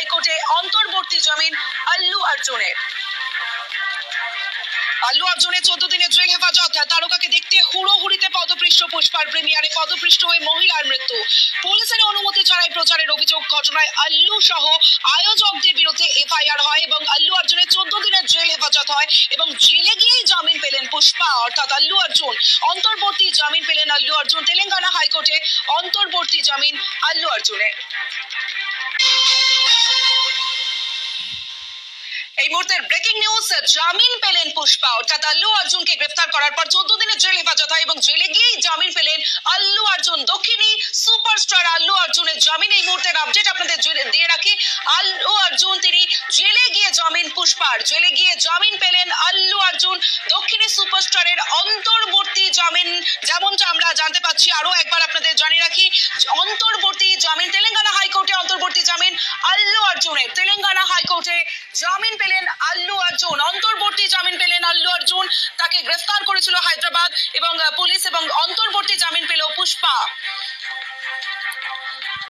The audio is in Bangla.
হাইকোর্টে অন্তর্বর্তী জামিন আল্লু অর্জুনের আল্লু অর্জুনের চোদ্দ দিনের জেল হেফাজত। তারকাকে দেখতে হুড়োহুড়িতে পদপৃষ্ট পুষ্পার প্রিমিয়ারে পদপৃষ্ট হয়ে মহিলার মৃত্যু। পুলিশের অনুমতি ছাড়াই প্রচারের অভিযোগ, ঘটনায় আল্লু সহ আয়োজকদের বিরুদ্ধে এফআইআর হয় এবং আল্লু অর্জুনের চোদ্দ দিনের জেল হেফাজত হয় এবং জেলে গিয়েই জামিন পেলেন পুষ্পা, অর্থাৎ আল্লু অর্জুন অন্তর্বর্তী জামিন পেলেন আল্লু অর্জুন তেলেঙ্গানা হাইকোর্টে অন্তর্বর্তী জামিন আল্লু অর্জুনের মুহূর্তের ব্রেকিং নিউজ জামিন পেলেন পুষ্পা। অর্থাৎ আল্লু অর্জুনকে গ্রেফতার করার পর চোদ্দ দিনের জেল হেফাজত হয় এবং জেলে গিয়েই জামিন পেলেন আল্লু অর্জুন। দক্ষিণী সুপারস্টার আল্লু অর্জুনের জামিন এই মুহূর্তের আপডেট আপনাদের দিয়ে রাখি। আল্লু অর্জুন, তিনি জেলে গিয়ে জামিন পুষ্পার। জেলে গিয়ে জামিন পেলেন আল্লু অর্জুন। দক্ষিণী সুপারস্টারের অন্তর্বর্তী জামিন, যেমনটা আমরা জানতে পাচ্ছি আরও একবার আপনাদের জানিয়ে রাখি, অন্তর্বর্তী জামিন হাইকোর্টে জামিন পেলেন আল্লু অর্জুন। অন্তর্বর্তী জামিন পেলেন আল্লু অর্জুন। তাকে গ্রেফতার করেছিল হায়দ্রাবাদ এবং পুলিশ এবং অন্তর্বর্তী জামিন পেল পুষ্পা।